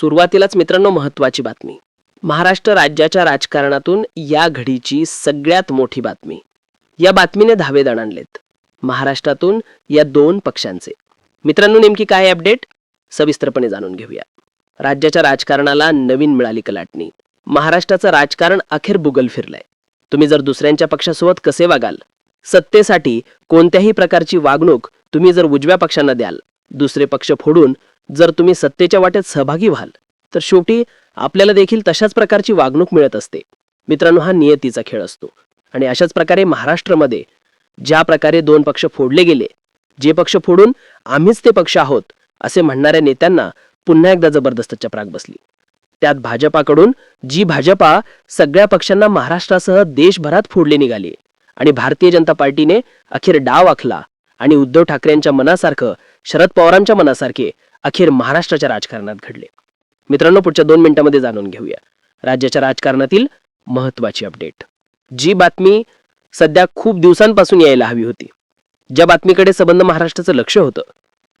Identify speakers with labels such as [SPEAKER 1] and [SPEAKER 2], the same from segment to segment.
[SPEAKER 1] सुरुवातीलाच मित्रांनो महत्वाची बातमी. महाराष्ट्र राज्याच्या राजकारणातून या घडीची सगळ्यात मोठी बातमी. या बातमीने धावेदण आणलेत. महाराष्ट्रातून या दोन पक्षांचे. मित्रांनो नेमकी काय अपडेट? सविस्तरपणे जाणून घेऊया. राज्याच्या राजकारणाला नवीन मिळाली कलाटणी. महाराष्ट्राचं राजकारण अखेर बुगल फिरलंय. तुम्ही जर दुसऱ्यांच्या पक्षासोबत कसे वागाल? सत्तेसाठी कोणत्याही प्रकारची वागणूक तुम्ही जर उजव्या पक्षांना द्याल दुसरे पक्ष फोडून जर तुम्ही सत्तेच्या वाटेत सहभागी व्हाल तर शेवटी आपल्याला देखील तशाच प्रकारची वागणूक मिळत असते. मित्रांनो हा नियतीचा खेळ असतो. आणि अशाच प्रकारे महाराष्ट्रामध्ये ज्या प्रकारे दोन पक्ष फोडले गेले जे पक्ष फोडून आम्हीच ते पक्ष आहोत असे म्हणणाऱ्या नेत्यांना पुन्हा एकदा जबरदस्त चपराक बसली. त्यात भाजपाकडून जी भाजपा सगळ्या पक्षांना महाराष्ट्रासह देशभरात फोडले निघाली आणि भारतीय जनता पार्टीने अखेर डाव आखला आणि उद्धव ठाकरेंच्या मनासारखं शरद पवारांच्या मनासारखे अखेर महाराष्ट्राच्या राजकारणात घडले. मित्रांनो पुढच्या दोन मिनिटांमध्ये जाणून घेऊया. राज्याच्या राजकारणातील महत्वाची अपडेट. जी बातमी सध्या खूप दिवसांपासून यायला हवी होती. ज्या बातमीकडे संबंध महाराष्ट्राचं लक्ष होतं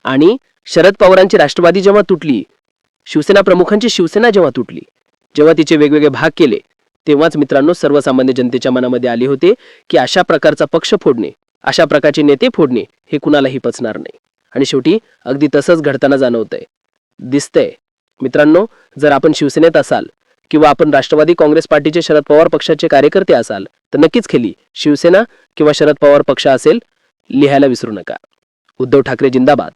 [SPEAKER 1] आणि शरद पवारांची राष्ट्रवादी जेव्हा तुटली शिवसेना प्रमुखांची शिवसेना जेव्हा तुटली जेव्हा तिचे वेगवेगळे भाग केले तेव्हाच मित्रांनो सर्वसामान्य जनतेच्या मनामध्ये आले होते की अशा प्रकारचा पक्ष फोडणे अशा प्रकारचे नेते फोडणे हे कुणालाही पचणार नाही. आणि शेवटी अगदी तसंच घडताना जाणवतंय. दिसतंय. मित्रांनो जर आपण शिवसेनेत असाल किंवा आपण राष्ट्रवादी काँग्रेस पार्टीचे शरद पवार पक्षाचे कार्यकर्ते असाल तर नक्कीच खेली. शिवसेना किंवा शरद पवार पक्ष असेल लिहायला विसरू नका. उद्धव ठाकरे जिंदाबाद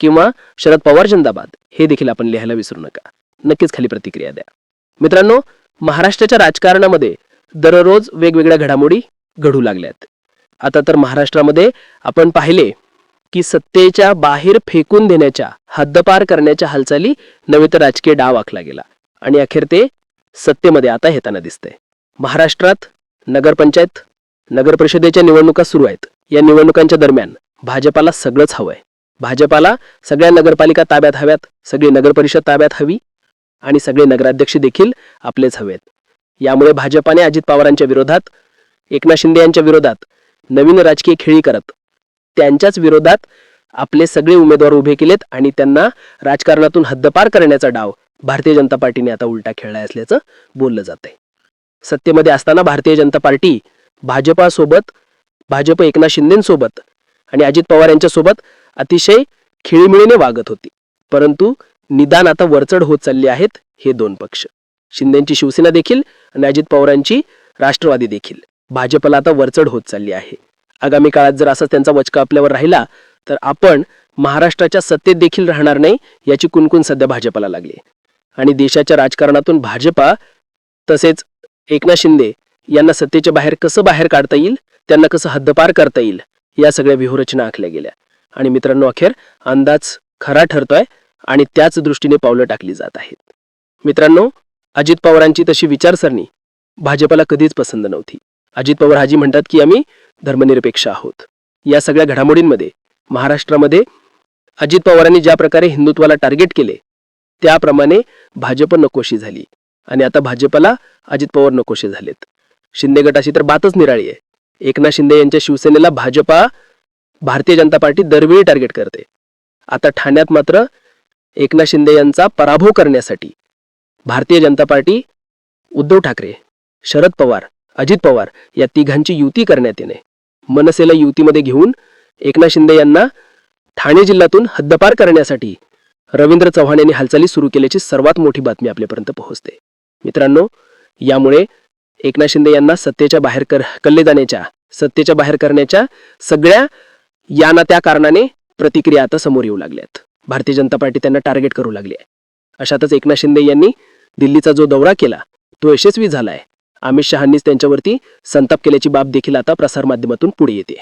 [SPEAKER 1] किंवा शरद पवार जिंदाबाद हे देखील आपण लिहायला विसरू नका. नक्कीच खाली प्रतिक्रिया द्या. मित्रांनो महाराष्ट्राच्या राजकारणामध्ये दररोज वेगवेगळ्या घडामोडी घडू लागल्यात. आता तर महाराष्ट्रामध्ये आपण पाहिले की सत्तेच्या बाहेर फेकून देण्याच्या हद्दपार करण्याच्या हालचाली नव्हे तर राजकीय डाव आखला गेला. आणि अखेर ते सत्तेमध्ये आता येताना दिसतंय. महाराष्ट्रात नगरपंचायत नगर परिषदेच्या निवडणुका सुरू आहेत. या निवडणुकांच्या दरम्यान भाजपाला सगळंच हवंय. भाजपाला सगळ्या नगरपालिका ताब्यात हव्यात सगळी नगरपरिषद ताब्यात हवी आणि सगळे नगराध्यक्ष देखील आपलेच हवेत. यामुळे भाजपाने अजित पवारांच्या विरोधात एकनाथ शिंदे यांच्या विरोधात नवीन राजकीय खेळी करत त्यांच्याच विरोधात आपले सगळे उमेदवार उभे केलेत आणि त्यांना राजकारणातून हद्दपार करण्याचा डाव भारतीय जनता पार्टीने आता उलटा खेळला असल्याचं बोललं जात आहे सत्तेमध्ये असताना भारतीय जनता पार्टी भाजपासोबत भाजप एकनाथ शिंदेसोबत आणि अजित पवार यांच्यासोबत अतिशय खिळीमिळीने वागत होती. परंतु निदान आता वरचढ होत चालले आहेत हे दोन पक्ष. शिंदेची शिवसेना देखील आणि अजित पवारांची राष्ट्रवादी देखील. भाजपला आता वरचढ होत चालली आहे. आगामी काळात जर असाच त्यांचा वचका आपल्यावर राहिला तर आपण महाराष्ट्राच्या सत्तेत देखील राहणार नाही याची कुणकुण सध्या भाजपला लागली. आणि देशाच्या राजकारणातून भाजपा तसेच एकनाथ शिंदे यांना सत्तेच्या बाहेर कसं बाहेर काढता येईल त्यांना कसं हद्दपार करता येईल या सगळ्या व्यूहरचना आखल्या गेल्या. आणि मित्रांनो अखेर अंदाज खरा ठरतोय आणि त्याच दृष्टीने पावलं टाकली जात आहेत. मित्रांनो अजित पवारांची तशी विचारसरणी भाजपला कधीच पसंत नव्हती. अजित पवार हाजी म्हणतात की आम्ही धर्मनिरपेक्ष आहोत. या सगळ्या घडामोडींमध्ये महाराष्ट्रामध्ये अजित पवारांनी ज्या प्रकारे हिंदुत्वाला टार्गेट केले त्याप्रमाणे भाजप नकोशी झाली. आणि आता भाजपला अजित पवार नकोशी झालेत. शिंदे गटाची तर बातच निराळी आहे. एकनाथ शिंदे यांच्या शिवसेनेला भाजपा भारतीय जनता पार्टी दरवेळी टार्गेट करते. आता ठाण्यात मात्र एकनाथ शिंदे यांचा पराभव करण्यासाठी भारतीय जनता पार्टी उद्धव ठाकरे शरद पवार अजित पवार या तिघांची युती करण्यात येणे. मनसेला युतीमध्ये घेऊन एकनाथ शिंदे यांना ठाणे जिल्ह्यातून हद्दपार करण्यासाठी रवींद्र चव्हाण यांनी हालचाली सुरू केल्याची सर्वात मोठी बातमी आपल्यापर्यंत पोहोचते. मित्रांनो यामुळे एकनाथ शिंदे यांना सत्तेच्या बाहेर कर कल्ले जाण्याच्या सत्तेच्या बाहेर करण्याच्या सगळ्या या ना त्या कारणाने प्रतिक्रिया आता समोर येऊ लागल्यात. भारतीय जनता पार्टी त्यांना टार्गेट करू लागली आहे. अशातच एकनाथ शिंदे यांनी दिल्लीचा जो दौरा केला तो यशस्वी झालाय. अमित शहांनीच त्यांच्यावरती संताप केल्याची बाब देखील आता प्रसारमाध्यमातून पुढे येते.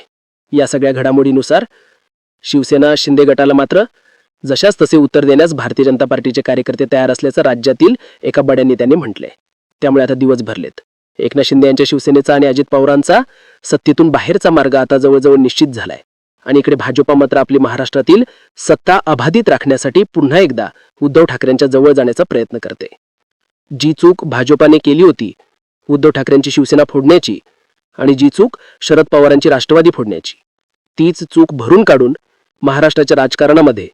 [SPEAKER 1] या सगळ्या घडामोडीनुसार शिवसेना शिंदे गटाला मात्र जशाच तसे उत्तर देण्यास भारतीय जनता पार्टीचे कार्यकर्ते तयार असल्याचं राज्यातील एका बड्या नेत्याने म्हटलंय. त्यामुळे आता दिवस भरलेत. एकनाथ शिंदे यांच्या शिवसेनेचा आणि अजित पवारांचा सत्तेतून बाहेरचा मार्ग आता जवळजवळ निश्चित झालाय. आणि इकडे भाजपा मात्र आपली महाराष्ट्रातील सत्ता अबाधित राखण्यासाठी पुन्हा एकदा उद्धव ठाकरेंच्या जवळ जाण्याचा प्रयत्न करते. जी चूक भाजपाने केली होती उद्धव ठाकरेंची शिवसेना फोडण्याची आणि जी चूक शरद पवारांची राष्ट्रवादी फोडण्याची. तीच चूक भरून काढून महाराष्ट्राच्या राजकारणामध्ये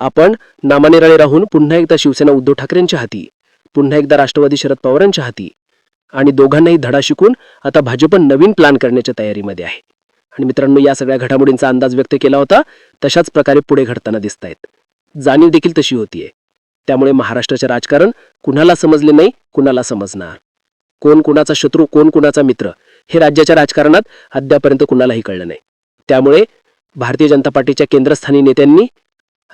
[SPEAKER 1] आपण नामानिराळे राहून पुन्हा एकदा शिवसेना उद्धव ठाकरेंच्या हाती पुन्हा एकदा राष्ट्रवादी शरद पवारांच्या हाती आणि दोघांनाही धडा शिकून आता भाजप नवीन प्लॅन करण्याच्या तयारीमध्ये आहे. आणि मित्रांनो या सगळ्या घडामोडींचा अंदाज व्यक्त केला होता तशाच प्रकारे पुढे घडताना दिसत आहेत जाणीव देखील तशी होतीये. त्यामुळे महाराष्ट्राचे राजकारण कुणाला समजले नाही कुणाला समजणार. कोण कुणाचा शत्रू कोण कुणाचा मित्र हे राज्याच्या राजकारणात अद्यापर्यंत कुणालाही कळलं नाही. त्यामुळे भारतीय जनता पार्टीच्या केंद्रस्थानी नेत्यांनी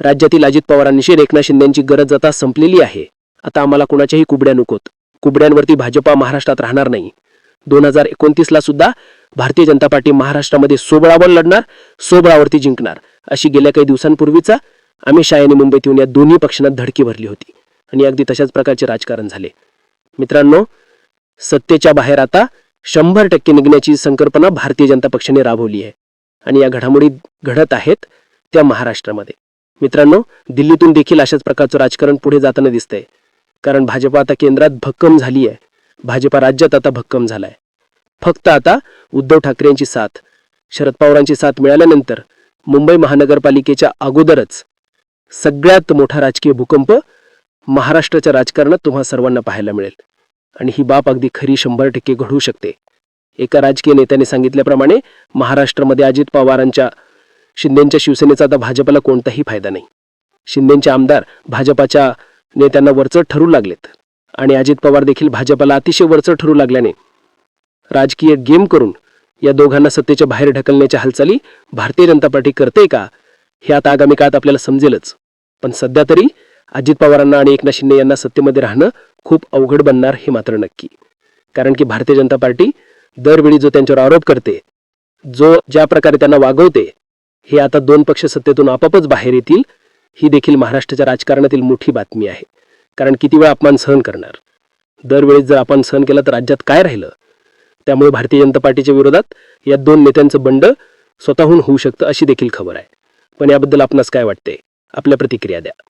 [SPEAKER 1] राज्यातील अजित पवारांशी एकनाथ शिंदेची गरज आता संपलेली आहे. आता आम्हाला कुणाच्याही कुबड्या नकोत. कुबड्यांवरती भाजपा महाराष्ट्रात राहणार नाही. दोन हजार एकोणतीसला सुद्धा भारतीय जनता पार्टी महाराष्ट्रामध्ये सोबळावर लढणार सोबळावरती जिंकणार. अशी गेल्या काही दिवसांपूर्वीचा अमित शहा यांनी मुंबईत येऊन या दोन्ही पक्षांना धडकी भरली होती. आणि अगदी तशाच प्रकारचे राजकारण झाले. मित्रांनो सत्तेच्या बाहेर आता शंभर टक्के निघण्याची संकल्पना भारतीय जनता पक्षाने राबवली आहे. आणि या घडामोडी घडत आहेत त्या महाराष्ट्रामध्ये. मित्रांनो दिल्लीतून देखील अशाच प्रकारचं राजकारण पुढे जाताना दिसतंय. कारण भाजपा आता केंद्रात भक्कम झाली आहे भाजपा राज्यात आता भक्कम झालाय. फक्त आता उद्धव ठाकरेंची साथ शरद पवारांची साथ मिळाल्यानंतर मुंबई महानगरपालिकेच्या अगोदरच सगळ्यात मोठा राजकीय भूकंप महाराष्ट्राच्या राजकारणात तुम्हा सर्वांना पाहायला मिळेल. आणि ही बाब अगदी खरी शंभर टक्के घडू शकते. एका राजकीय नेत्याने सांगितल्याप्रमाणे महाराष्ट्रामध्ये अजित पवारांच्या शिंदेंच्या शिवसेनेचा आता भाजपला कोणताही फायदा नाही. शिंदेंचे आमदार भाजपाच्या नेत्यांना वरचढ ठरू लागलेत. आणि अजित पवार देखील भाजपला अतिशय वरचढ ठरू लागल्याने राजकीय गेम करून या दोघांना सत्तेच्या बाहेर ढकलण्याच्या हालचाली भारतीय जनता पार्टी करते का हे आता आगामी काळात आपल्याला समजेलच. पण सध्या तरी अजित पवारांना आणि एकनाथ शिंदे यांना सत्तेमध्ये राहणं खूप अवघड बनणार हे मात्र नक्की. कारण की भारतीय जनता पार्टी दरवेळी जो त्यांच्यावर आरोप करते जो ज्या प्रकारे त्यांना वागवते हे आता दोन पक्ष सत्तेतून आपापच बाहेर येतील ही देखील महाराष्ट्राच्या राजकारणातील मोठी बातमी आहे. कारण किती वेळा अपमान सहन करणार? दरवेळेस जर आपण सहन केला तर राज्यात काय राहिलं? त्यामुळे भारतीय जनता पार्टीच्या विरोधात या दोन नेत्यांचं बंड स्वतःहून होऊ शकतं अशी देखील खबर आहे. पण याबद्दल आपणास काय वाटते आपल्या प्रतिक्रिया द्या.